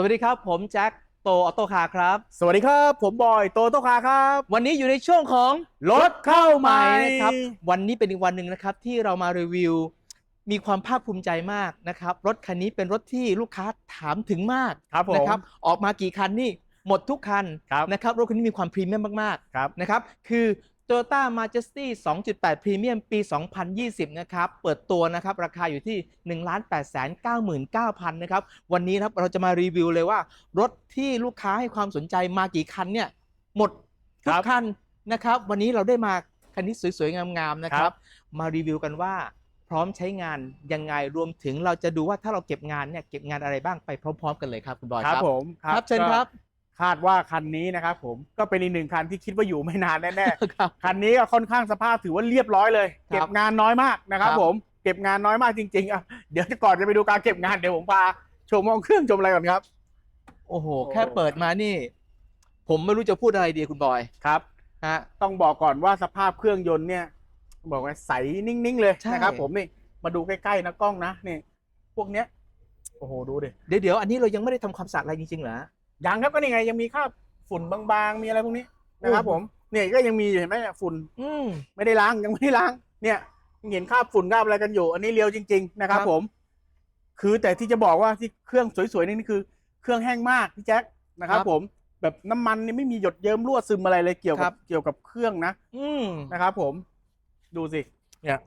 สวัสดีครับ ผมแจ็คโตออโต้คาร์ครับ สวัสดีครับ ผมบอยโตโตคาครับวันนี้อยู่ในช่วงของรถเข้าใหม่นะครับ วันนี้เป็นอีกวันหนึ่งนะครับที่เรามารีวิว มีความภาคภูมิใจมากนะครับ รถคันนี้เป็นรถที่ลูกค้าถามถึงมากครับผม นะครับ ออกมากี่คันนี่หมดทุกคันครับนะครับรถคันนี้มีความพรีเมียมมากครับๆนะครับ คือ Toyota Majesty 2.8 Premium ปี 2020 นะครับ เปิดตัวนะครับ ราคาอยู่ที่ 1 8 9 9 0 0 0นะครับ วันนี้นะครับเราจะมารีวิวเลยว่า รถที่ลูกค้าให้ความสนใจมากี่คันเนี่ย หมดทุคกรับคันนะครับ วันนี้เราได้มาคันที่สวยๆ งามๆ นะคครัรับบมารีวิวกันว่าพร้อมใช้งานยังไงรวมถึงเราจะดูว่าถ้าเราเก็บงานเนี่ยเก็บงานอะไรบ้างไปพร้อม ๆ กันเลยครับคุณบอยครับผมครับเชิญครับก็ คาดว่าคันนี้นะครับผมก็เป็นอีกหนึ่งคันที่คิดว่าอยู่ไม่นานแน่ครับๆคันนี้ก็ค่อนข้างสภาพถือว่าเรียบร้อยเลยครับเก็บงานน้อยมากนะครับครับ ผมเก็บงานน้อยมากจริงๆอะเดี๋ยวก่อนจะไปดูการเก็บงานเดี๋ยวผมพาชมห้องเครื่องชมอะไรก่อนครับ โอ้โหโอ้แค่เปิดมานี่ ผมไม่รู้จะพูดอะไรดีคุณบอยครับ ฮะ ต้องบอกก่อนว่าสภาพเครื่องยนต์เนี่ย บอกว่าใสนิ่งๆเลยใช่ นะครับผมนี่มาดูใกล้ๆนะกล้องนะนี่ พวกเนี้ย โอ้โหดูดิเดี๋ยวเดี๋ยวอันนี้เรายังไม่ได้ทำความสะอาดอะไรจริงๆเหรอ ยังครับก็นี่ไงยังมีคราบฝุ่นบางๆ มีอะไรพวกนี้นะครับโอ้ผมเนี่ยก็ยังมีอยู่เห็นไหมเนี่ยฝุ่นอืมไม่ได้ล้างยังไม่ได้ล้าง เนี่ยยังเห็นคราบฝุ่นคราบอะไรกันอยู่ อันนี้เรียวจริง ๆ นะครับครับผม คือแต่ที่จะบอกว่าที่เครื่องสวยๆนี่นี่คือ เครื่องแห้งมากพี่แจ็คนะครับ ผมแบบน้ำมันนี่ไม่มีหยดเยิ้มรั่วซึมอะไรเลยเกี่ยวครักับบเกี่ยวกับเครื่องนะ อืมนะครับ ผม ดูสิ เนี่ย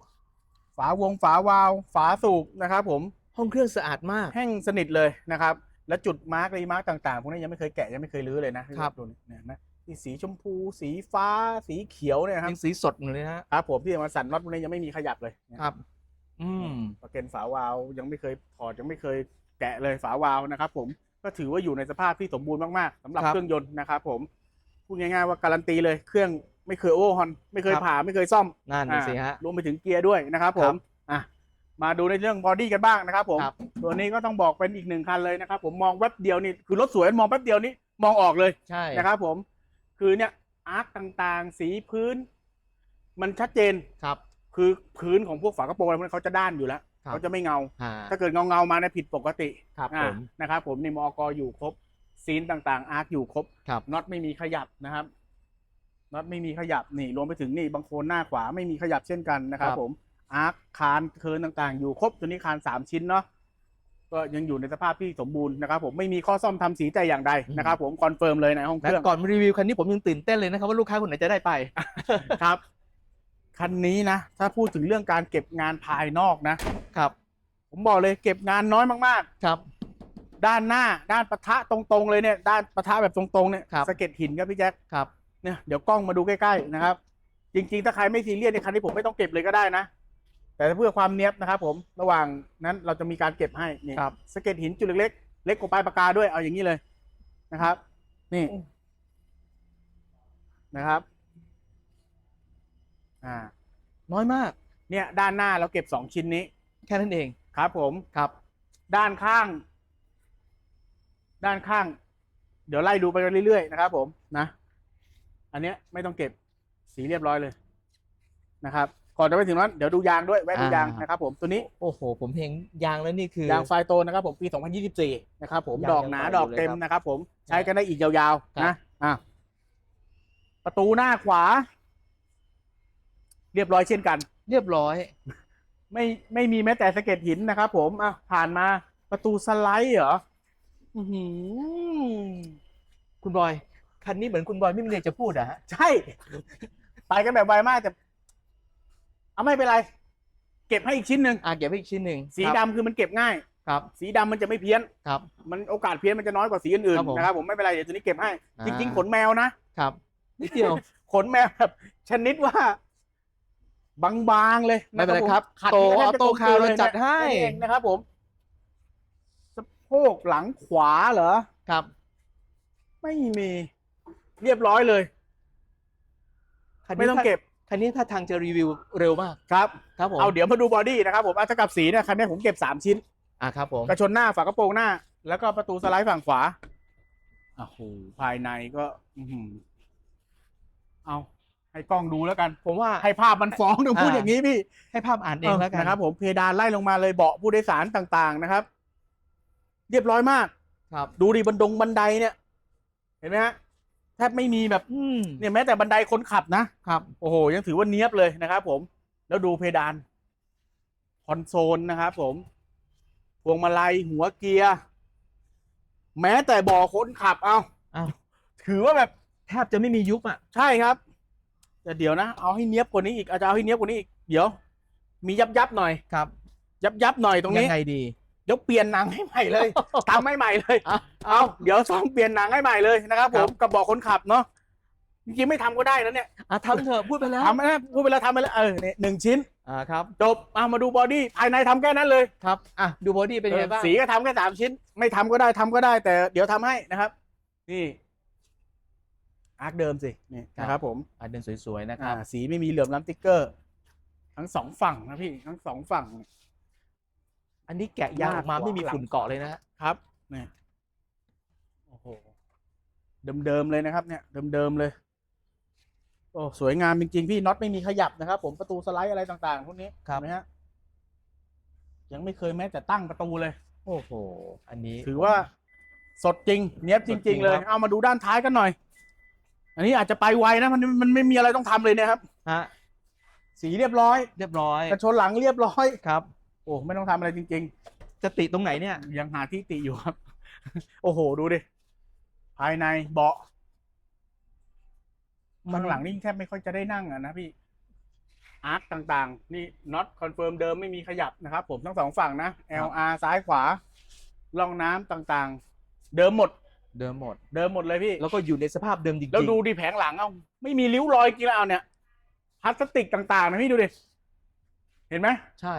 ฝาวงฝาวาล์วฝาสูบนะครับ ผมห้องเครื่องสะอาดมาก แห้งสนิทเลยนะครับ แล้วจุดมาร์กรีมาร์กต่างๆพวกนี้ยังไม่เคยแกะยังไม่เคยรื้อเลยนะครับดูเนี่ยเห็นะที่สีชมพู สีฟ้า สีเขียวเนี่ยนะครับยังสีสดอยู่เลยนะฮะครับผมที่มาสั่นน็อตพวกนี้ยังไม่มีขยับเลยเนี่ยครับ อืมประเกันฝาวาล์วยังไม่เคยถอดยังไม่เคยแกะเลยฝาวาล์วนะครับ ผมก็ถือว่าอยู่ในสภาพที่สมบูรณ์มากๆสำหรับครับเครื่องยนต์นะครับผมพูดง่ายๆว่าการันตีเลยเครื่องไม่เคยโอเวอร์ฮอนไม่เคยครับผ่าไม่เคยซ่อมนั่นน่ะสิฮะรวมไปถึงเกียร์ด้วยนะครับผมอะ มาดูในเรื่องบอดี้กันบ้างนะครับผมครับ ตัวนี้ก็ต้องบอกเป็นอีกหนึ่งคันเลยนะครับผมมองแวบเดียวนี่คือรถสวยมองแป๊บเดียวนี่มองออกเลยใช่นะครับผม คือเนี่ยอาร์คต่างๆ สีพื้น มันชัดเจน ครับ คือพื้นของพวกฝากระโปรงอะไรพวกนี้เขาจะด้านอยู่แล้วครับ เขาจะไม่เงาฮะถ้าเกิดเงาเงาๆมาเนี่ยผิดปกติครับอ่าผมนะครับผมนี่มอกอยู่ครบซีนต่างๆ อาร์คอยู่ครบครับ น็อตไม่มีขยับนะครับน็อตไม่มีขยับนี่รวมไปถึงนี่บางโคนหน้าขวาไม่มีขยับเช่นกันนะครับครับ ผม อาร์คคานเคิร์นต่างๆ อยู่ครบตัวนี้คานสามชิ้นเนาะก็ยังอยู่ในสภาพที่สมบูรณ์นะครับผมไม่มีข้อซ่อมทำสีแต่อย่างใดนะครับผมคอนเฟิร์มเลยในห้องเคและรื่องก่อนรีวิวคันนี้ผมยังตื่นเต้นเลยนะครับว่าลูกค้าคนไหนจะได้ไปครับ คันนี้นะ ถ้าพูดถึงเรื่องการเก็บงานภายนอกนะครับ ผมบอกเลยเก็บงานน้อยมากครับๆด้านหน้าด้านปะทะตรงๆเลยเนี่ย ด้านปะทะแบบตรงๆเนี่ยครับสะเก็ดหินครับพี่แจ็คครับเนี่ยเดี๋ยวกล้องมาดูใกล้ๆนะครับ จริง ๆ ถ้าใครไม่ซีเรียสในคันนี้ผมไม่ต้องเก็บเลยก็ได้นะ แต่เพื่อความเนี้ยบนะครับผมระหว่างนั้นเราจะมีการเก็บให้นี่ครับสะเก็ดหินจุดเล็กๆเล็กกว่าปลายปากกาด้วยเอาอย่างนี้เลยนะครับ นี่นะครับ อ่า น้อยมาก เนี่ย ด้านหน้าเราเก็บสองชิ้นนี้ แค่นั้นเองครับ ผมครับ ด้านข้าง ด้านข้าง เดี๋ยวไล่ดูไปกันเรื่อยๆนะครับ ผมนะอันเนี้ยไม่ต้องเก็บสีเรียบร้อยเลยนะครับ ก่อนจะไปถึงนั้นเดี๋ยวดูยางด้วยแวะดูยางอ่านนะครับผมตัวนี้โอ้โห ผมเห็นยางแล้วนี่คือยางไฟโตนะครับผมปี 2024 นะครับผมยางดอกหนายังใหม่ดอกอยู่เลยเต็มครับนะครับผมใช้กันได้อีกยาวครับๆนะอะประตูหน้าขวา เรียบร้อยเช่นกัน เรียบร้อย ไม่ไม่มีแม้แต่สะเก็ดหินนะครับผมอะผ่านมาประตูสไลด์เหรออื้อหือคุณบอย คันนี้เหมือนคุณบอยไม่มีอะไรจะพูดอะฮะใช่ ไปกันแบบไวมากแต่ เอาไม่เป็นไร เก็บให้อีกชิ้นหนึ่งอะเก็บไว้อีกชิ้นหนึ่งสีครับดำคือมันเก็บง่าย ครับสีดำมันจะไม่เพี้ยน ครับ มันโอกาสเพี้ยนมันจะน้อยกว่าสีอื่นครับผมๆนะครับผมไม่เป็นไรเดี๋ยวตัวนี้เก็บให้ อ่า จริง ๆ ขนแมวนะครับนิดเดียว ขนแมวแบบชนิดว่า บางๆเลยไม่เป็นไรผมครับขัดโตนี่อแทอบจะโต้กลมคาร์กลืเรานลยจัดให้ นั่นเองนะครับผมสะโพกหลังขวาเหรอ ครับไม่มี เรียบร้อยเลยคันนี้ไม่ต้องเก็บ คันนี้ถ้าทางจะรีวิวเร็วมากครับ ครับผม เอาเดี๋ยวมาดูบอดี้นะครับผมอาจจะกับสีเนี่ยคันนี้ผมเก็บสามชิ้น อะครับผม กระชนหน้าฝากระโปรงหน้า แล้วก็ประตูสไลด์ฝั่งขวาโอ้โหภายในก็ อื้อหือเอาให้กล้องดูแล้วกัน ผมว่าให้ภาพมันฟ้องต้องพูดอ่าอย่างนี้พี่ ให้ภาพอ่านเองแล้วกันนะครับ ผมเพดานไล่ลงมาเลยเบาะผู้โดยสารต่างๆนะครับ เรียบร้อยมาก ครับ ดูดิบันดงบันไดเนี่ย เห็นไหมฮะแทบไม่มีแบบอืมเนี่ยแม้แต่บันไดคนขับนะครับ โอ้โห ยังถือว่าเนี้ยบเลยนะครับผม แล้วดูเพดาน คอนโซลนะครับผม พวงมาลัยหัวเกียร์ แม้แต่เบ่อคนขับเอาอ้าวถือว่าแบบแทบจะไม่มียุบอะ ใช่ครับ แต่เดี๋ยวนะ เอาให้เนี้ยบกว่านี้อีกอาจจะเอาให้เนี้ยบกว่านี้อีก เดี๋ยว มียับยับๆหน่อยครับ ยับยับๆหน่อยตรงนี้ยังไงดีเดี๋ยวเปลี่ยนหนังให้ใหม่เลยทำให้ใหม่เลยอะเอาเดี๋ยวซ้อมเปลี่ยนหนังให้ใหม่เลยนะครับผครัมบกับเบอกคนขับเนาะจริงๆไม่ทำก็ได้นะเนี่ยอะทำเถอะพูดไปแล้วทำนะพูดไปแล้วทำไปแล้วเออเนี่ยหนึ่งชิ้นอ่าครับจบเอามาดูบอดี้ภายในทำแค่นั้นเลยครับอะดูบอดี้เป็นยังไงบ้างสีก็ทำแค่สามชิ้น ไม่ทำก็ได้ทำก็ได้ แต่เดี๋ยวทำให้นะครับ นี่อาร์คเดิมสินี่นะครับผมอะเดินสวยๆนะคอ่ารับสีไม่มีเหลื่อมล้ำติ๊กเกอร์ ทั้งสองฝั่งนะพี่ทั้งสองฝั่ง อันนี้แกะยางออกมาหน้าขวาไม่มีฝุ่นเกาะเลยนะฮะครับเนี่ยโอ้โหเดิมๆเลยนะครับ เนี่ยเดิมๆเลย โอ้สวยงามจริงๆพี่น็อตไม่มีขยับนะครับ ผมประตูสไลด์อะไรต่างๆพวกนี้ครับเห็นไหมฮะยังไม่เคยแม้แต่ตั้งประตูเลย โอ้โห อันนี้ถือว่าสดจริง เนี้ยบจสดจริริงงๆ เลยครับเอามาดูด้านท้ายกันหน่อย อันนี้อาจจะไปไวนะมันมันไม่มีอะไรต้องทำเลยนะครับฮะสีเรียบร้อย เรียบร้อยกระชนหลังเรียบร้อยครับ โอ้ไม่ต้องทำอะไรจริง ๆ จะติตรงไหนเนี่ย ยังหาที่ติอยู่ครับ โอ้โหดูดิ ภายในเบาะข้างหลังนี่แทบไม่ค่อยจะได้นั่งอะนะพี่อาร์คต่างๆ นี่น็อตคอนเฟิร์มเดิมไม่มีขยับนะครับผมทั้งสองฝั่งนะ LR ซ้ายขวาล่องน้ำต่างๆ เดิมหมด เดิมหมด เดิมหมดเลยพี่ แล้วก็อยู่ในสภาพเดิมจริงๆแล้วดูดิแผงหลังเอาไม่มีริ้วรอยกี่แล้วเอาเนี่ยพลาสติกต่างๆนะพี่ดูดิเห็นไหมใช่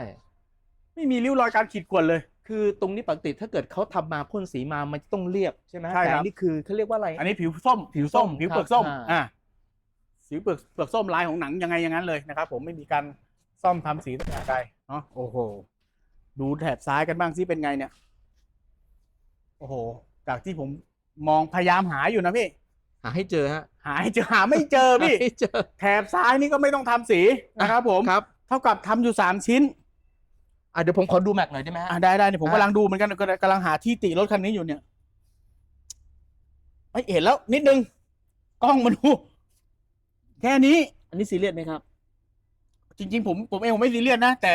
ไม่มีริ้วรอยการขีดข่วนเลย คือตรงนี้ปกติถ้าเกิดเขาทำมาพ่นสีมามันต้องเรียบใช่ไหมใช่แต่ครับอันนี่คือเขาเรียกว่าอะไร อันนี้ผิวส้ม ผิวส้ม ผิวครับเปลือกส้มอ่าอ่าสีเปลือกเปลือกส้มลายของหนังยังไงอย่างนั้นเลยนะครับ ผมไม่มีการซ่อมทำสีต่างๆใดเนาะโอ้โห ดูแถบซ้ายกันบ้างสิเป็นไงเนี่ย โอ้โห จากที่ผมมองพยายามหาอยู่นะพี่ หาให้เจอฮะหาให้เจอหาไม่เจอพี่ หาให้เจอแถบซ้ายนี่ก็ไม่ต้องทำสีนะครับผม ครับ เท่ากับทำอยู่สามชิ้น อะเดี๋ยวผมขอดูแม็กหน่อยได้ไหมฮะ อ่าได้ได้เนี่ยผมอะ กำลังดูเหมือนกันกำลังกำลังหาที่ติรถคันนี้อยู่เนี่ยเอ้ยเห็นแล้ว นิดนึงกล้องมาดู แค่นี้ อันนี้ซีเรียสไหมครับ จริง ๆ ผมผมเองผมไม่ซีเรียสนะ แต่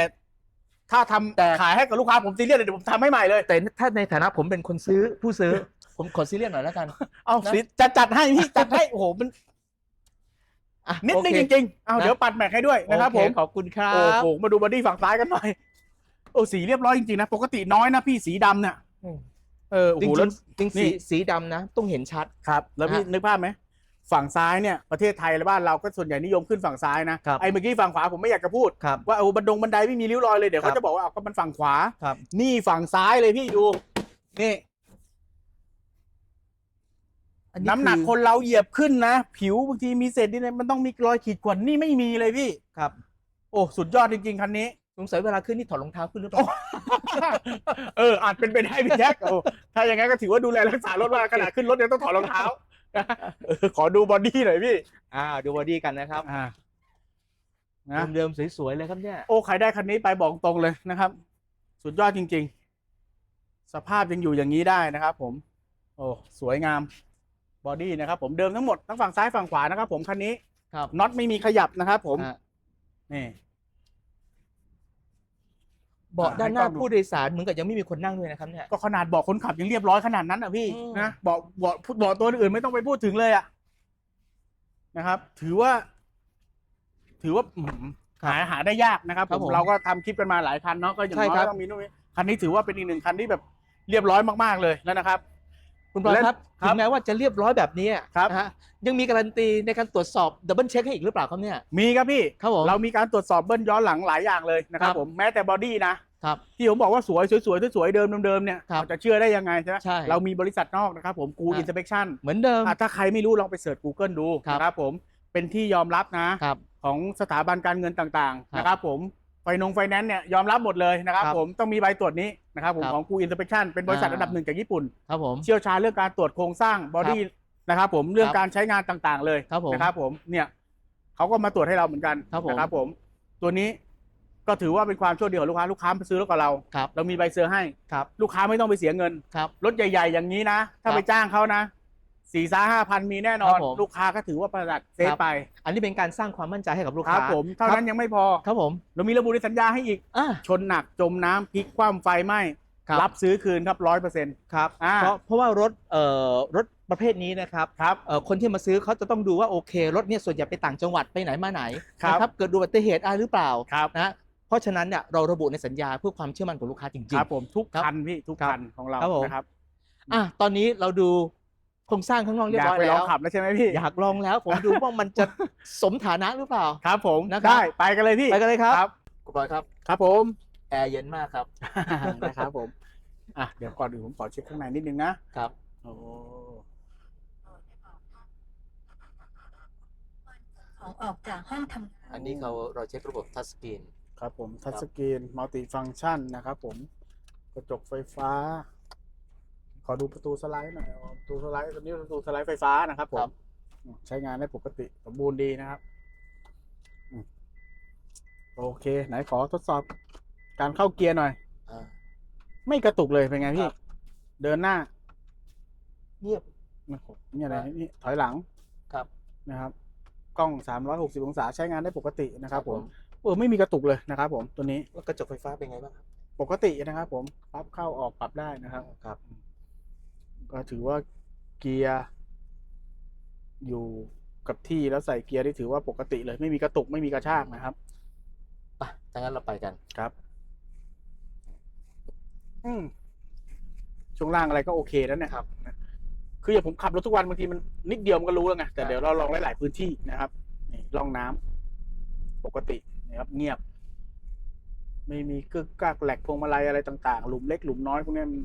ถ้าทำแต่ ขายให้กับลูกค้าผมซีเรียสเลยเดี๋ยวผมทำให้ใหม่เลย แต่ถ้าในฐานะผมเป็นคนซื้อผู้ซื้อ ผมขอซีเรียสหน่อยแล้วกันเอานะสิจะจัดให้พี่จัดให้โอ้โหมันอะนิดนึงโอจเคริงๆเอานะ เดี๋ยวปัดแม็กให้ด้วยนะครับ โอผเมขอบคุณครัโอ้บ โหมาดูบอดี้ฝั่งซ้ายกันหน่อย โอ้สีเรียบร้อยจริงๆนะ ปกติน้อยนะพี่สีดำเนี่ยอืม เออโอ้จริโหงแล้ว ๆจริงๆนี่ สีสีดำนะ ต้องเห็นชัด ครับ แล้วพี่นะนึกภาพไหมฝั่งซ้ายเนี่ยประเทศไทยและบ้านเราก็ส่วนใหญ่นิยมขึ้นฝั่งซ้ายนะครับ ไอ้เมื่อกี้ฝั่งขวาผมไม่อยากจะพูด ครับ ว่าโอ้บันดงบันไดไม่มีริ้วรอยเลยเดี๋ยวครัเขาบ จะบอกว่าเอาก็มันฝั่งขวา ครับ นี่ฝั่งซ้ายเลยพี่ดูนี่อัน้ำหนักอคนเราเหยียบขึ้นนะ ผิวบางทีมีเศษดินมันต้องมีรอยขีดข่วนนี่ไม่มีเลยพี่ ครับ โอ้ สุดยอดจริงๆคันนี้ สงสัยเวลาขึ้นนี่ถอดรองเท้าขึ้นหรือเปล่าเอออาจเป็นไปได้พี่แจ็คโอ้ถ้าอย่างนั้นก็ถือว่าดูแลรักษารถว่าขณะขึ้นรถยังต้องถอดรองเท้าเออขอดูบอดี้หน่อยพี่ อ่า ดูบอดี้กันนะครับอ่านะเดิมๆสวยๆเลยครับเนี่ยโอ้ใครได้คันนี้ไปบอกตรงเลยนะครับ สุดยอดจริง ๆ สภาพยังอยู่อย่างนี้ได้นะครับ ผม โอ้สวยงามบอดี้นะครับผมเดิมทั้งหมดทั้งฝั่งซ้ายฝั่งขวานะครับ ผมคันนี้ครับน็อตไม่มีขยับนะครับ ผมอะนี่ เบาะด้านหน้าให้กล้องดู ผู้โดยสารเหมือนกับยังไม่มีคนนั่งด้วยนะครับเนี่ย ก็ขนาดเบาะคนขับยังเรียบร้อยขนาดนั้นอะพี่อืม นะเบาะเบาะเบาะตัวอื่นไม่ต้องไปพูดถึงเลยอะนะครับ ถือว่า ถือว่าอืมหาหาได้ยากนะครับครับผผมมเราก็ทำคลิปกันมาหลายคันเนาะก็อย่างใช่น้อครัยบต้องมีนู่นนี่คันนี้ถือว่าเป็นอีกหนึ่งคันที่แบบเรียบร้อยมากๆเลยแล้วนะครับ คุณบอลครับครัถึบงแม้ว่าจะเรียบร้อยแบบนี้ครับ นะฮะยังมีการันตีในการตรวจสอบดับเบิลเช็คให้อีกหรือเปล่าครับเนี่ยมีครับพี่ ครับผม เรามีการตรวจสอบเบิ้ลย้อนหลังหลายอย่างเลยนะครับครับ ผมแม้แต่บอดี้นะ ครับที่ผมบอกว่าสวยสวยๆสวยๆเดิมเดิมๆเนี่ยครับเราจะเชื่อได้ยังไงใช่ไหมใช่เรามีบริษัทนอกนะครับผมกูฮะอินสเปคชั่นเหมือนเดิมอะถ้าใครไม่รู้ลองไปเสิร์ช Google ดูครับนะครับผมเป็นที่ยอมรับนะครับของสถาบันการเงินต่างครับๆนะครับผมไฟนงไฟแนนซ์เนี่ยยอมรับหมดเลยนะครับครับผมต้องมีใบตรวจนี้นะครับผมครับของกูอินสเปคชั่นเป็นบริษัทอ่าอันดับหนึ่งจากญี่ปุ่นครับผมเชี่ยวชาญเรื่องการตรวจโครงสร้างบอดี้นะครับผมเรื่องครับการใช้งานต่างๆ เลยครับผมนะครับผมเนี่ยเขาก็มาตรวจให้เราเหมือนกันครับผมนะครับผมตัวนี้ ก็ถือว่าเป็นความโชคดีของลูกค้าลูกค้ามาซื้อรถกับเรา ครับเรามีใบเซอร์ให้ ครับลูกค้าไม่ต้องไปเสียเงิน ครับ รถใหญ่ ๆ อย่างนี้นะ ถ้าครับไปจ้างเขานะสี่สาห้าพันมีแน่นอครันบผม ลูกค้าก็ถือว่าประหยัดเซฟครับไปอันนี้เป็นการสร้างความมั่นใจให้กับลูกคค้ารับผมเท่านั้นยังไม่พอ ครับผมเรามีระบุในสัญญาให้อีก อ่า ชนหนักจมน้ำพลิกคว่ำไฟไหม้ครับ รับซื้อคืนครับร้อยเปอร์เซ็นต์ ครับอ่า เพราะเพราะว่ารถเอ่อรถประเภทนี้นะครับครับ เอ่อคนที่มาซื้อเขาจะต้องดูว่าโอเครถเนี่ยส่วนใหญ่ไปต่างจังหวัดไปไหนมาไหนครับ นะเกิดอุบัติเหตุอะไรหรือเปล่าครับ นะ เพราะฉะนั้นเนี่ยเราระบุในสัญญาเพื่อความเชื่อมั่นของลูกค้าจริง ครับผมทุกครับคันพี่ทุกครับคันของเราครับผม นะครับๆอะตอนนี้เราดูโครงสร้างข้างนอกเรียอบยากร้อยไปลแล้องว ขับแล้วใช่ไหมพี่อยากลองแล้วผมดูว่ามันจะสมฐานะหรือเปล่า ครับผมนะครับ ได้ไปกันเลยพี่ไปกันเลยครับครับคุณบอยครับครับผม แอร์เย็นมากครับ นะครับผม อะเดี๋ยวก่อนอื่นผมขอเช็คข้างในนิดนึงนะครับ โอ้ของออกจากห้องทำงานอันนี้เขาเราเช็คระบบทัชสกรีน ครับผมทัชสกรีนมัลติฟัง c t ชันนะครับผมกระจกไฟฟ้า ขอดูประตูสไลด์หน่อยอ๋อประตูสไลด์ตัวนี้ประตูสไลด์ไฟฟ้านะครับผมอืมใช้งานได้ปกติสมบูรณ์ดีนะครับอืมโอเค ไหนขอทดสอบการเข้าเกียร์หน่อยอ่าไม่กระตุกเลยเป็นไงพี่ครับเดินหน้า เงียบโอ้โหนี่อะไรนี่ถอยหลังครับนะครับ กล้อง 360 องศาใช้งานได้ปกตินะครับผมเออไม่มีกระตุกเลยนะครับผมตัวนี้แล้วกระจกไฟฟ้าเป็นไงบ้างครับปกตินะครับผมปรับเข้าออกปรับได้นะครับ ครับ ก็ถือว่าเกียร์อยู่กับที่แล้วใส่เกียร์ได้ถือว่าปกติเลย ไม่มีกระตุกไม่มีกระชากนะครับไปถ้างั้นเราไปกันครับ อืมช่วงล่างอะไรก็โอเคแล้วเนี่ยครับคืออย่างผมขับรถทุกวันบางทีมันนิดเดียวมันก็รู้แล้วไงแต่ครับเดี๋ยวเราลองหลาย ๆ พื้นที่นะครับนี่ร่องน้ำปกติ นะครับเงียบ ไม่มีกึกกักแหลกพวงมาลัยอะไรต่างๆ หลุมเล็กหลุมน้อยพวกนี้มัน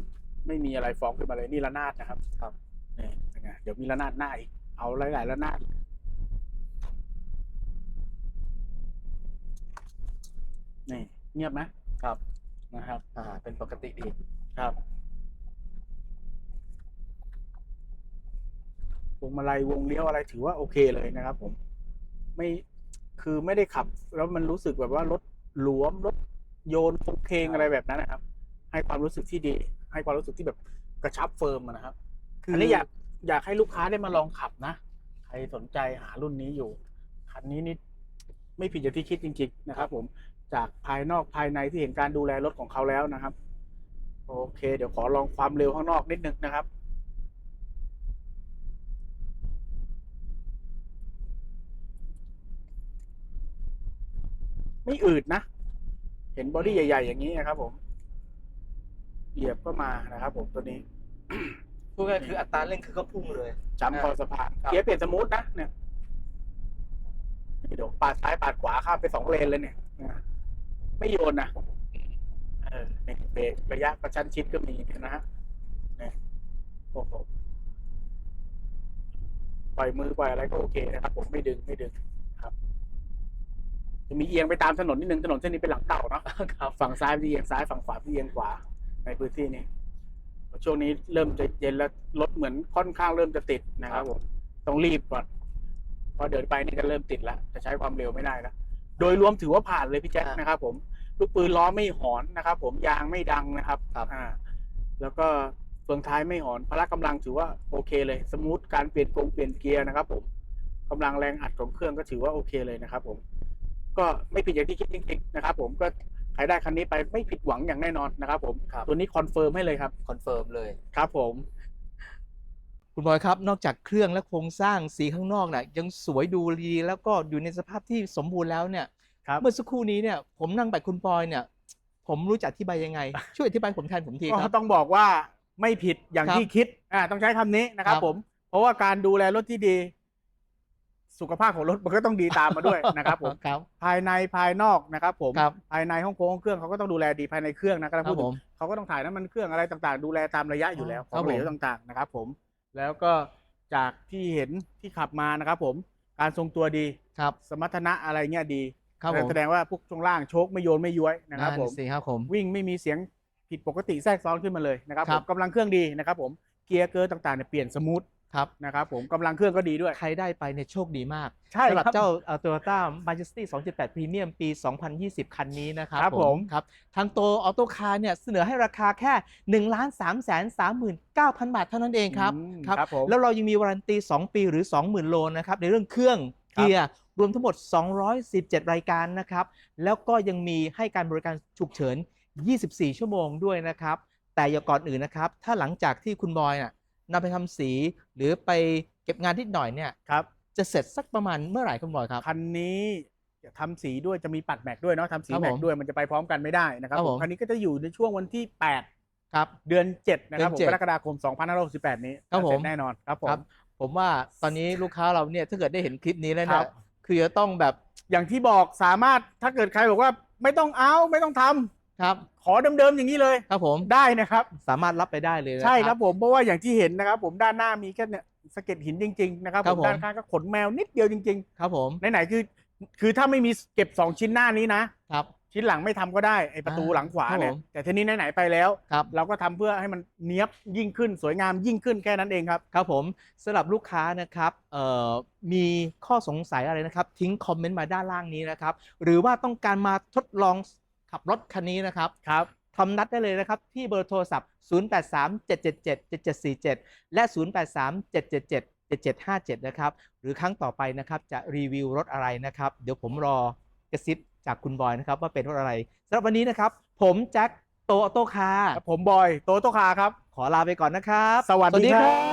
ไม่มีอะไรฟ้องขึ้นมาเลยนี่ระนาดนะครับ ครับนี่เป็นไงเดี๋ยวมีระนาดหน้าอีกเอาหลายๆระนาดนี่เงียบไหมครับนะครับ อ่า เป็นปกติดีครับพวงมาลัยวงเลี้ยวอะไรถือว่าโอเคเลยนะครับผม ไม่ คือไม่ได้ขับ แล้วมันรู้สึกแบบว่ารถหลวมรถโยนโคงเคงอะไรแบบนั้นนะครับ ให้ความรู้สึกที่ดี ให้ความรู้สึกที่แบบกระชับเฟิร์มนะครับอันนี้อยากอยากให้ลูกค้าได้มาลองขับนะ ใครสนใจหารุ่นนี้อยู่ คันนี้นี่ไม่ผิดอย่างที่คิดจริง ๆ นะครับ ผม จากภายนอกภายในที่เห็นการดูแลรถของเขาแล้วนะครับ โอเค เดี๋ยวขอลองความเร็วข้างนอกนิดนึงนะครับ ไม่อืดนะ เห็นบอดี้ใหญ่ ๆ อย่างนี้นะครับ ผม เหยียบก็มานะครับผมตัวนี้ พูดง่ายๆคืออัตราเร่งคือก็พุ่งเลย จำคอสะพานครับ เกียร์เปลี่ยนสมูทนะเนี่ยนี่เดี๋ยวปาดซ้ายปาดขวาข้ามไปสองเลนเลยเนี่ยนะไม่โยนนะเออเนี่ยเบรกระยะกระชั้นชิดก็มีนะฮะเนี่ยโอ้โหปล่อยมือปล่อยอะไรก็โอเคนะครับผมไม่ดึงไม่ดึงครับ จะมีเอียงไปตามถนนนิดนึงถนนเส้นนี้เป็นหลังเต่าเนาะครับ ฝั่งซ้ายเอียงซ้ายฝั่งขวาเอียงขวา ในพื้นที่นี้ช่วงนี้เริ่มจะเย็นแล้วรถเหมือนค่อนข้างเริ่มจะติดนะครับผมต้องรีบก่อนเพอเดินไปนี่ก็เริ่มติดแล้วจะใช้ความเร็วไม่ได้แล้วโดยรวมถือว่าผ่านเลยพี่แจ๊คครับนะครับ ผมลูกปืนล้อไม่หอนนะครับ ผมยางไม่ดังนะครับครับอ่า แล้วก็เฟืองท้ายไม่หอนพละกำลังถือว่าโอเคเลย สมูทการเปลี่ยนกงเปลี่ยนเกียร์นะครับ ผมกำลังแรงอัดของเครื่องก็ถือว่าโอเคเลยนะครับ ผม ก็ไม่ผิดอย่างที่คิดจริงๆนะครับผมก็ใครได้คันนี้ไปไม่ผิดหวังอย่างแน่นอนนะครับผมครับ ตัวนี้คอนเฟิร์มให้เลยครับคอนเฟิร์มเลย ครับผมคุณบอยครับ นอกจากเครื่องและโครงสร้างสีข้างนอกน่ะยังสวยดูดีแล้วก็อยู่ในสภาพที่สมบูรณ์แล้วเนี่ยครับ เมื่อสักครู่นี้เนี่ยผมนั่งไปคุณบอยเนี่ย ผมรู้จะอธิบายยังไง ช่วยอธิบายผมแทนผมทีคก็รับ ต้องบอกว่าไม่ผิดอย่างครับที่คิดอ่าต้องใช้คำนี้นะครับครับ ผม เพราะว่าการดูแลรถที่ดี สุขภาพของรถมันก็ต้องดีตามมาด้วยนะครับผมครับ ภายในภายนอกนะครับผมครับภายในห้องโค้งเครื่องเขาก็ต้องดูแลดีภายในเครื่องนะก็ครัพูบดถึผงมเขาก็ต้องถ่ายน้ำมันเครื่องอะไรต่างๆ ดูแลตามระยะอยู่แล้วขครัอบงเหลวผมต่างๆนะครับ ผม แล้วก็จากที่เห็นที่ขับมานะครับ ผมการทรงตัวดีครับ สมรรถนะอะไรเงี้ยดีครับผมแสดงว่าพวกช่วงล่างโชคไม่โยนไม่ย้วยนะครับผมสิครับผมวิ่งไม่มีเสียงผิดปกติแทรกซ้อนขึ้นมาเลยนะครับครัผบมกำลังเครื่องดีนะครับ ผมเกียร์เกอร์ต่างๆเนี่ยเปลี่ยนสมูท ครับนะครับผมกำลังเครื่องก็ดีด้วย ใครได้ไปเนี่ยโชคดีมากใช่สำหรับครับเจ้าโตโยต้ามาจิสตี้2.8 พรีเมียมปี 2020 คันนี้นะครับครับผม ครับทางโตออโต้คาร์เนี่ยเสนอให้ราคาแค่ 1 3 3 9 0 0 0 บาทเท่านั้นเองครับ อืมครับ ครับผม แล้วเรายังมีวารันตี 2 ปีหรือ 20,000 โลนะครับ ในเรื่องเครื่องครับ เกียร์รวมทั้งหมด 217 รายการนะครับ แล้วก็ยังมีให้การบริการฉุกเฉิน 24 ชั่วโมงด้วยนะครับ แต่อย่าก่อนอื่นนะครับ ถ้าหลังจากที่คุณบอยน่ะ นำไปทำสีหรือไปเก็บงานนิดหน่อยเนี่ยครับจะเสร็จสักประมาณเมื่อไหร่คุณบอยครับ คันนี้ทำสีด้วยจะมีปัดแม็กด้วยเนาะทำสีครับแม็ผกมด้วยมันจะไปพร้อมกันไม่ได้นะครับครับผผมมคันนี้ก็จะอยู่ในช่วงวันที่ 8 ครับ เดือน 7 นะครับผมเดือนกรกฎาคม 2568 นี้ครับผมเสจแน่นอนครับผมครับผมว่าตอนนี้ลูกค้าเราเนี่ยถ้าเกิดได้เห็นคลิปนี้แล้วคเนี่รัยบคือจะต้องแบบอย่างที่บอกสามารถถ้าเกิดใครบอกว่าไม่ต้องเอาไม่ต้องทำครับ ขอเดิมๆอย่างนี้เลยครับผมได้นะครับ สามารถรับไปได้เลยนะใช่ครับผมเพราะว่าอย่างที่เห็นนะครับ ผมด้านหน้ามีแค่เนี่ยสะเก็ดหินจริงๆนะครับครัผบมผมด้านข้างก็ขนแมวนิดเดียวจริงครับผมๆไหนๆคือคือถ้าไม่มีเก็บ 2 ชิ้นหน้านี้นะครับชิ้นหลังไม่ทำก็ได้ไอประตูอ่าหลังขวาครับเนี่ยผมแต่ทีนี้ไหนๆไปแล้วครับเราก็ทำเพื่อให้มันเนี้ยบยิ่งขึ้นสวยงามยิ่งขึ้นแค่นั้นเองครับ ครับผมสำหรับลูกค้านะครับเอ่อมีข้อสงสัยอะไรนะครับ ทิ้งคอมเมนต์มาด้านล่างนี้นะครับ หรือว่าต้องการมาทดลอง ขับรถคันนี้นะครับครับทำนัดได้เลยนะครับ ที่เบอร์โทรศัพท์ 0837777747 และ 0837777757 นะครับ หรือครั้งต่อไปนะครับจะรีวิวรถอะไรนะครับ เดี๋ยวผมรอกระซิบจากคุณบอยนะครับว่าเป็นรถอะไรสำหรับวันนี้นะครับ ผมแจ็คโตออโต้คาร์ผมบอย โตโตคาครับ ขอลาไปก่อนนะครับ สวัสดีครับ